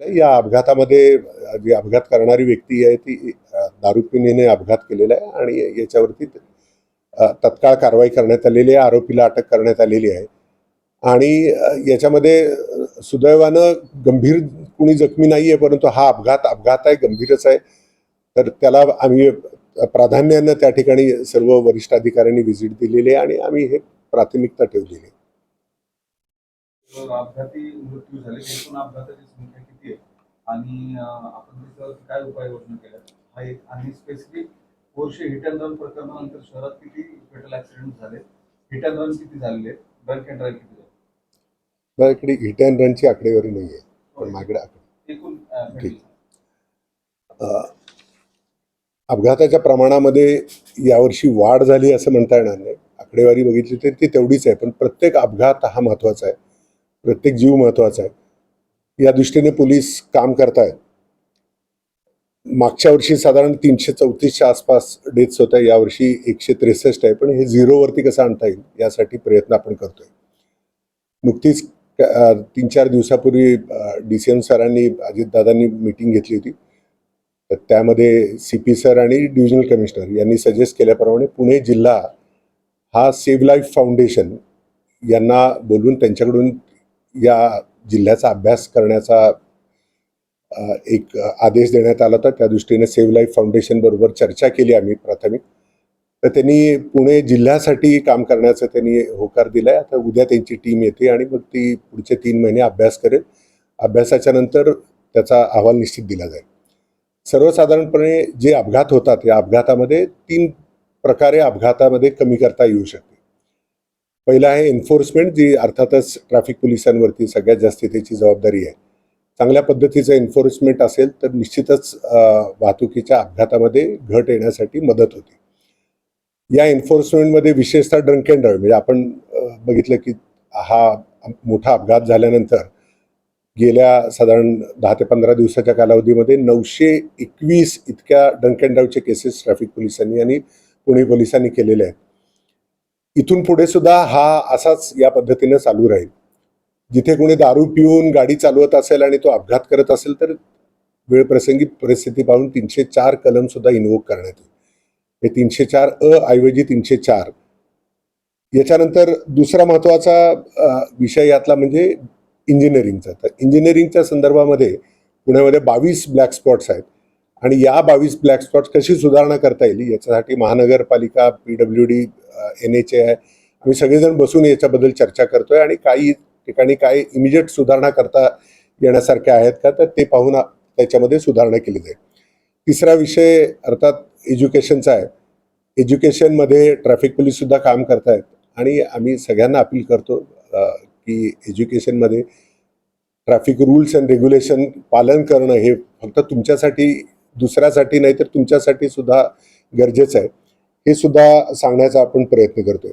या अपघातामध्ये जी अपघात करणारी व्यक्ती आहे ती अ, दारू अपघात केलेला आहे आणि याच्यावरती तत्काळ कारवाई करण्यात आलेली आहे आरोपीला अटक करण्यात आलेली आहे. आणि याच्यामध्ये सुदैवानं गंभीर कुणी जखमी नाही आहे परंतु हा अपघात अपघात आहे गंभीरच आहे. तर त्याला आम्ही प्राधान्यानं त्या ठिकाणी सर्व वरिष्ठ अधिकाऱ्यांनी व्हिजिट दिलेली आहे आणि आम्ही हे प्राथमिकता ठेवलेली आहे. अपघाती मृत्यू झाले. एकूण अपघाताची संख्या किती आहे? आणि आपण त्याच्यावर काय उपाययोजना केल्या? हा एक आणि specific Porsche hit and run प्रकरणानंतर शहरात किती फेटल ऍक्सिडेंट झाले? हिट अँड रन किती झालेले ड्रंक अँड ड्राईव्ह किती झाले? मला इकडे हिट अँड रनची आकडेवारी नाही आहे. पण माझ्याकडे आकडे. एकूण. ठीक. अपघाताच्या प्रमाणामध्ये यावर्षी वाढ झाली असं म्हणता येणार नाही. आकडेवारी बघितली तर ती तेवढीच आहे. पण प्रत्येक अपघात हा महत्त्वाचा आहे. प्रत्येक जीव महत्त्वाचा आहे. या दृष्टीने पोलीस काम करतायत. मागच्या वर्षी साधारण तीनशे चौतीसच्या आसपास डेथ्स होत्या. यावर्षी एकशे त्रेसष्ट आहे. पण हे झिरोवरती कसं आणता येईल? यासाठी प्रयत्न आपण करतोय. नुकतीच तीन चार दिवसापूर्वी डी सी एम सरांनी अजितदादांनी मीटिंग घेतली होती. तर त्यामध्ये सी पी सर आणि डिव्हिजनल कमिशनर यांनी सजेस्ट केल्याप्रमाणे पुणे जिल्हा हा सेव्ह लाईफ फाउंडेशन यांना बोलून त्यांच्याकडून या जिल्ह्याचा अभ्यास करण्याचा एक आदेश देण्यात आला होता. त्या दृष्टीने सेव्ह लाईफ फाउंडेशन बरोबर चर्चा केली आम्ही प्राथमिक. तर त्यांनी पुणे जिल्ह्यासाठी काम करण्याचा त्यांनी होकार दिलाय. आता उद्या त्यांची टीम येते आणि मग ती पुढचे तीन महिने अभ्यास करेल. अभ्यासाच्या नंतर त्याचा अहवाल निश्चित दिला जाईल. सर्वसाधारणपणे जे अपघात होतात या अपघातामध्ये तीन प्रकारे अपघातामध्ये कमी करता येऊ शकते. पहिलं आहे एन्फोर्समेंट जी अर्थातच ट्रॅफिक पोलिसांवरती सगळ्यात जास्त त्याची जबाबदारी आहे. चांगल्या पद्धतीचं एन्फोर्समेंट असेल तर निश्चितच वाहतुकीच्या अपघातामध्ये घट येण्यासाठी मदत होते. या एन्फोर्समेंटमध्ये विशेषतः ड्रंक अँड ड्राईव्ह म्हणजे आपण बघितलं की हा मोठा अपघात झाल्यानंतर गेल्या साधारण दहा ते पंधरा दिवसाच्या कालावधीमध्ये नऊशे एकवीस इतक्या ड्रंक अँड ड्राईव्हचे केसेस ट्रॅफिक पोलिसांनी आणि पुणे पोलिसांनी केलेले आहेत. इथून पुढे सुद्धा हा असाच या पद्धतीनं चालू राहील. जिथे कोणी दारू पिऊन गाडी चालवत असेल आणि तो अपघात करत असेल तर वेळप्रसंगी परिस्थिती पाहून तीनशे चार कलम सुद्धा इन्वोक करण्यात येईल. हे तीनशे चार अ ऐवजी तीनशे चार. याच्यानंतर दुसरा महत्त्वाचा विषय यातला म्हणजे इंजिनिअरिंगचा तर इंजिनिअरिंगच्या संदर्भामध्ये पुण्यामध्ये बावीस ब्लॅक स्पॉट्स आहेत. आणि या बावीस ब्लॅक स्पॉट्स कशी सुधारणा करता येईल याच्यासाठी महानगरपालिका P W D N H A आम्ही सगळेजण बसून याच्याबद्दल चर्चा करतोय आणि काही ठिकाणी काय इमिजिएट सुधारणा करता येण्यासारख्या आहेत का तर ते पाहून त्याच्यामध्ये सुधारणा केली जाईल. तिसरा विषय अर्थात एज्युकेशनचा आहे. एज्युकेशनमध्ये ट्रॅफिक पोलीससुद्धा काम करतायत आणि आम्ही सगळ्यांना अपील करतो की एज्युकेशनमध्ये ट्रॅफिक रूल्स अँड रेग्युलेशन पालन करणं हे फक्त तुमच्यासाठी दुसऱ्यासाठी नाही तर तुमच्यासाठी सुद्धा गरजेचं आहे. हे सुद्धा सांगण्याचा आपण प्रयत्न करतोय.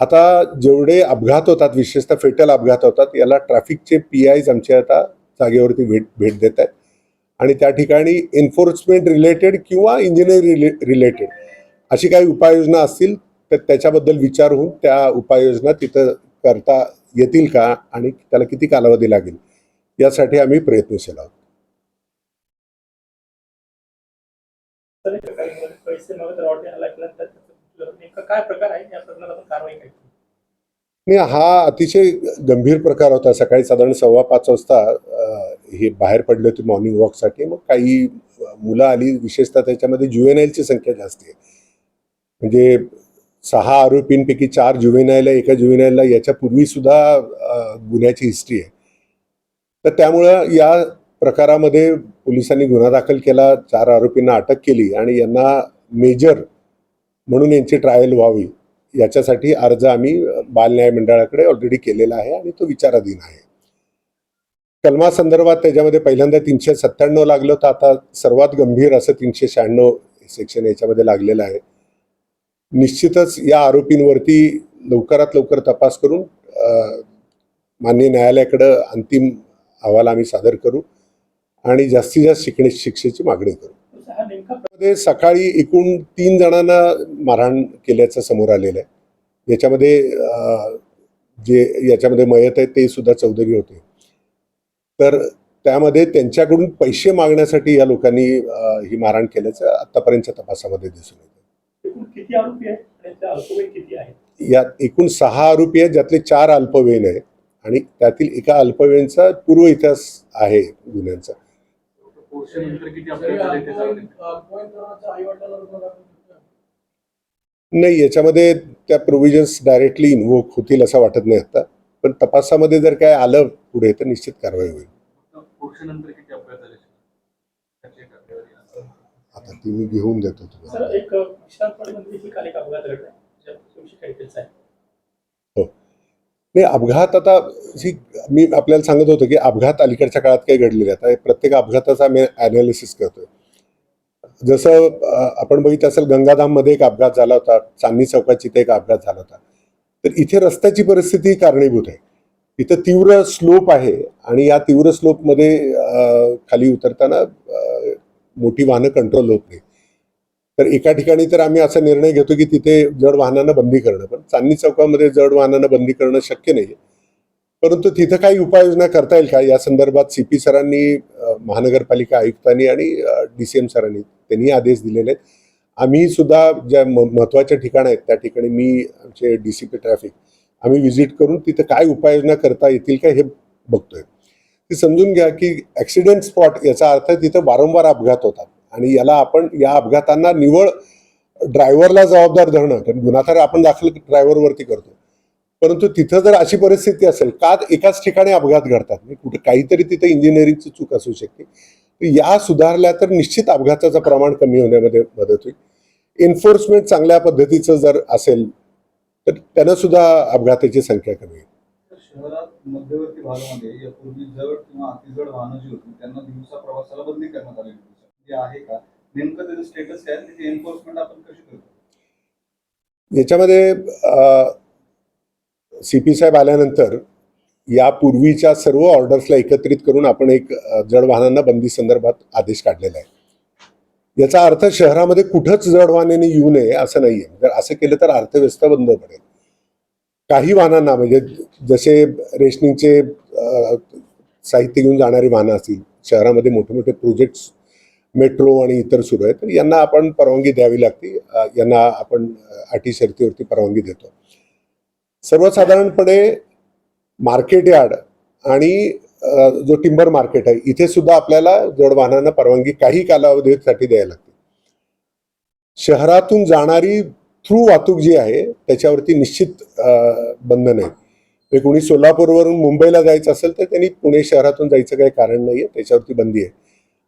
आता जेवढे अपघात होतात विशेषतः फेटल अपघात होतात याला ट्रॅफिकचे पी आयज आमचे आता जागेवरती भेट भेट देत आहेत. आणि त्या ठिकाणी एन्फोर्समेंट रिलेटेड किंवा इंजिनिअरिंग रिलेटेड अशी काही उपाययोजना असतील तर त्याच्याबद्दल विचार होऊन त्या उपाययोजना तिथं करता येतील का आणि त्याला किती कालावधी लागेल यासाठी आम्ही प्रयत्नशील आहोत. नेमका काय प्रकार आहे? या प्रकरणात आपण कारवाई काय नाही हा अतिशय गंभीर प्रकार होता. सकाळी साधारण सव्वा पाच वाजता हे बाहेर पडले होते मॉर्निंग वॉकसाठी मग काही मुलं आली. विशेषतः त्याच्यामध्ये ची संख्या जास्त आहे. म्हणजे सहा आरोपींपैकी चार ज्युएनाईल आहे. एका ज्युएनाईलला याच्यापूर्वी सुद्धा गुन्ह्याची हिस्ट्री आहे. तर त्यामुळं या प्रकारामध्ये पोलिसांनी गुन्हा दाखल केला. चार आरोपींना अटक केली आणि यांना मेजर म्हणून यांची ट्रायल व्हावी याच्यासाठी अर्ज आम्ही बालन्याय मंडळाकडे ऑलरेडी केलेला आहे आणि तो विचाराधीन आहे. कलमा संदर्भात त्याच्यामध्ये पहिल्यांदा तीनशे सत्त्याण्णव लागलं तर आता सर्वात गंभीर असं तीनशे शहाण्णव सेक्शन याच्यामध्ये लागलेलं आहे. निश्चितच या आरोपींवरती लवकरात लवकर तपास करून माननीय न्यायालयाकडं अंतिम अहवाल आम्ही सादर करू आणि जास्तीत जास्त शिकणे शिक्षेची मागणी करू. मध्ये सकाळी एकूण तीन जणांना मारहाण केल्याचं समोर आलेलं आहे. याच्यामध्ये जे याच्यामध्ये मयत आहेत ते सुद्धा चौधरी होते. तर त्यामध्ये त्यांच्याकडून पैसे मागण्यासाठी या लोकांनी ही मारहाण केल्याचं आतापर्यंतच्या तपासामध्ये दिसून येतं. यात एकूण सहा आरोपी आहेत ज्यातले चार अल्पवयीन आहेत आणि त्यातील एका अल्पवयीनचा पूर्व इतिहास आहे गुन्ह्यांचा. पोर्शन किती आपल्याला ते सांगतील. नाही याच्यामध्ये त्या प्रोव्हिजन्स डायरेक्टली इन्व्होक होतील असं वाटत नाही आता. पण तपासामध्ये जर काय आलं पुढे तर निश्चित कारवाई होईल. पोर्शन नंतर किती अपघात झाले. आता ती मी घेऊन देतो सर तुम्हाला एक विश्रांतवाडीमध्ये ही काल एक अपघात घडला आहे. नाही अपघात आता जी मी आपल्याला सांगत होतो की अपघात अलीकडच्या काळात काही घडलेले आता प्रत्येक अपघाताचा मी ॲनालिसिस करतोय. जसं आपण बघितलं असेल गंगाधाममध्ये एक अपघात झाला होता. चांदणी चौकात तिथे एक अपघात झाला होता. तर इथे रस्त्याची परिस्थिती कारणीभूत आहे. इथं तीव्र स्लोप आहे आणि या तीव्र स्लोपमध्ये खाली उतरताना मोठी वाहनं कंट्रोल होत नाही तर एका ठिकाणी तर आम्ही असा निर्णय घेतो की तिथे जड वाहनांना बंदी करणं. पण चांदणी चौकामध्ये जड वाहनांना बंदी करणं शक्य नाही परंतु तिथं काही उपाययोजना करता येईल का? या संदर्भात सी पी सरांनी महानगरपालिका आयुक्तांनी आणि डी सी एम सरांनी त्यांनी आदेश दिलेले आहेत. आम्ही सुद्धा ज्या महत्त्वाच्या महत्त्वाच्या ठिकाणं आहेत त्या ठिकाणी मी आमचे डी सी पी ट्रॅफिक आम्ही व्हिजिट करून तिथं काय उपाययोजना करता येतील का हे बघतोय. ते समजून घ्या की ॲक्सिडेंट स्पॉट याचा अर्थ तिथं वारंवार अपघात होतात. आणि याला आपण या अपघातांना निवळ ड्रायव्हरला जबाबदार धरणं कारण गुन्हा तर आपण दाखल ड्रायव्हरवरती करतो. परंतु तिथं जर अशी परिस्थिती असेल का एकाच ठिकाणी अपघात घडतात? म्हणजे कुठे काहीतरी तिथं इंजिनिअरिंगची चूक असू शकते. या सुधारल्या तर निश्चित अपघाताचं प्रमाण कमी होण्यामध्ये मदत होईल. एन्फोर्समेंट चांगल्या पद्धतीचं जर असेल तर त्यानं सुद्धा अपघाताची संख्या कमी होईल. शहरात मध्यवर्ती भागामध्ये यापूर्वी जड किंवा अतिजड वाहनं जी होती त्यांना दिवसा प्रवासाला बंदी करण्यात आलेली आहे का? नेमकं त्याचं स्टेटस आहे? त्याची एन्फोर्समेंट आपण कशी करतो? याच्यामध्ये सी पी साहेब आल्यानंतर यापूर्वीच्या सर्व ऑर्डर्सला एकत्रित करून आपण एक जड वाहनांना बंदी संदर्भात आदेश काढलेला आहे. याचा अर्थ शहरामध्ये कुठंच जड वाहनाने येऊ नये असं नाहीये. जर असं केलं तर अर्थव्यवस्था बंद पडेल. काही वाहनांना म्हणजे जसे रेशनिंगचे साहित्य घेऊन जाणारी वाहनं असतील शहरामध्ये मोठे मोठे प्रोजेक्ट्स मेट्रो आणि इतर सुरू आहेत. तर यांना आपण परवानगी द्यावी लागते. यांना आपण अटी शर्तीवरती परवानगी देतो. सर्वसाधारणपणे मार्केट यार्ड आणि जो टिंबर मार्केट आहे इथे सुद्धा आपल्याला जड वाहनांना परवानगी काही कालावधीसाठी द्यायला लागते. शहरातून जाणारी थ्रू वाहतूक जी आहे त्याच्यावरती निश्चित बंधन आहे. म्हणजे कोणी सोलापूरवरून मुंबईला जायचं असेल तर त्यांनी पुणे शहरातून जायचं काही कारण नाही आहे त्याच्यावरती बंदी आहे.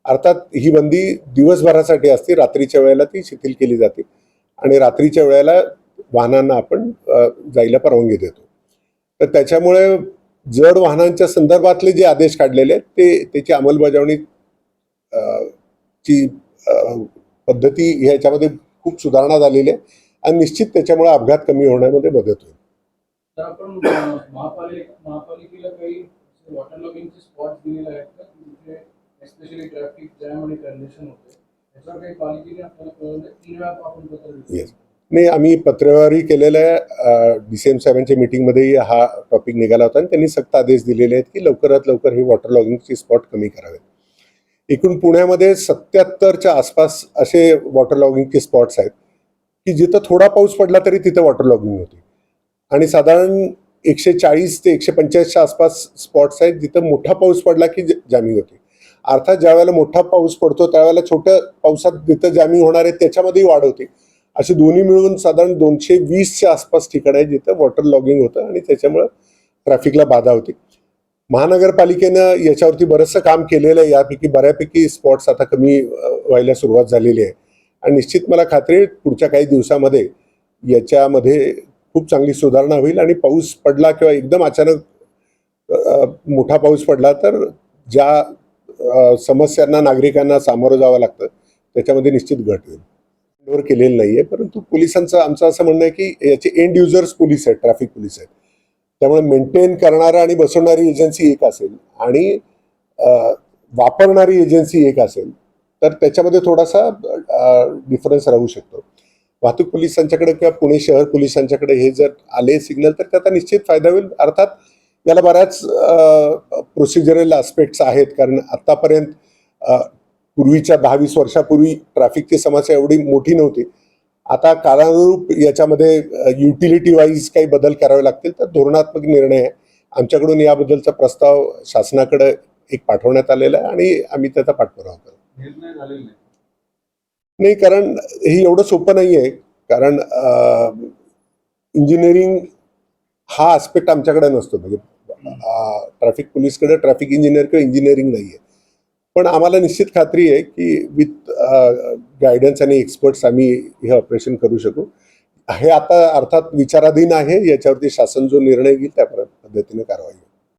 अर्थात ही बंदी दिवसभरासाठी असते. रात्रीच्या वेळेला ती शिथिल केली जाते. आणि रात्रीच्या वेळेला वाहनांना आपण जायला परवानगी देतो. तर त्याच्यामुळे जड वाहनांच्या संदर्भातले जे आदेश काढलेले आहेत ते त्याची अंमलबजावणी ची पद्धती ह्याच्यामध्ये खूप सुधारणा झालेली आहे. आणि निश्चित त्याच्यामुळे अपघात कमी होण्यामध्ये मदत होईल. महापालिकेला काही वॉटर लॉगिंगचे स्पॉट दिलेले आहेत का? एस्पेशली ट्रॅफिक जॅम आणि कंडिशन होते त्याच्यावर काही पालिकेने आपल्याला कळवलं तीन वेळा आपण पत्र नाही आम्ही पत्रव्यवहारही केलेल्या आहे. डी सी एम साहेबांच्या मीटिंगमध्येही हा टॉपिक निघाला होता आणि त्यांनी सक्त आदेश दिलेले आहेत की लवकरात लवकर हे वॉटर लॉगिंगचे स्पॉट कमी करावेत. एकूण पुण्यामध्ये सत्याहत्तरच्या आसपास असे वॉटर लॉगिंगचे स्पॉट्स आहेत की जिथं थोडा पाऊस पडला तरी तिथं वॉटर लॉगिंग होते. आणि साधारण एकशे चाळीस ते एकशे पंचेचाळीसच्या आसपास स्पॉट्स आहेत जिथं मोठा पाऊस पडला की जामिंग होते. अर्थात ज्या वेळेला मोठा पाऊस पडतो त्यावेळेला छोट्या पावसात जिथं जॅमिंग होणार आहे त्याच्यामध्येही वाढ होते. असे दोन्ही मिळून साधारण दोनशे वीसच्या आसपास ठिकाण आहे जिथं वॉटर लॉगिंग होतं आणि त्याच्यामुळं ट्रॅफिकला बाधा होती. महानगरपालिकेनं याच्यावरती बरंचसं काम केलेलं आहे. यापैकी बऱ्यापैकी स्पॉट्स आता कमी व्हायला सुरुवात झालेली आहे. आणि निश्चित मला खात्री आहे पुढच्या काही दिवसामध्ये याच्यामध्ये खूप चांगली सुधारणा होईल आणि पाऊस पडला किंवा एकदम अचानक मोठा पाऊस पडला तर ज्या समस्यांना नागरिकांना सामोरं जावं लागतं. त्याच्यामध्ये निश्चित घट होईल. वर केलेलं आहे परंतु पोलिसांचं आमचं असं म्हणणं आहे की याचे एंड युजर्स पोलीस आहेत ट्रॅफिक पोलीस आहेत. त्यामुळे मेंटेन करणारा आणि बसवणारी एजन्सी एक असेल आणि वापरणारी एजन्सी एक असेल तर त्याच्यामध्ये थोडासा डिफरन्स राहू शकतो. वाहतूक पोलिसांच्याकडे किंवा पुणे शहर पोलिसांच्याकडे हे जर आले सिग्नल तर त्याचा निश्चित फायदा होईल. अर्थात याला बऱ्याच प्रोसिजरल आस्पेक्ट्स आहेत. कारण आत्तापर्यंत पूर्वीच्या दहा वीस वर्षापूर्वी ट्रॅफिकची समस्या एवढी मोठी नव्हती. आता कालानुरूप याच्यामध्ये युटिलिटी वाईज काही बदल करावे लागतील तर धोरणात्मक निर्णय आहे. आमच्याकडून याबद्दलचा प्रस्ताव शासनाकडे एक पाठवण्यात आलेला आहे आणि आम्ही त्याचा पाठपुरावा करू नाही. कारण हे एवढं सोपं नाही आहे कारण इंजिनिअरिंग हा आस्पेक्ट आमच्याकडे नसतो. म्हणजे ट्रॅफिक पोलीसकडे ट्रॅफिक इंजिनियर किंवा इंजिनिअरिंग नाही आहे पण आम्हाला निश्चित खात्री आहे की विथ गायडन्स आणि एक्सपर्ट्स आम्ही हे ऑपरेशन करू शकू. हे आता अर्थात विचाराधीन आहे. याच्यावरती शासन जो निर्णय घेईल त्या पद्धतीने कारवाई होईल.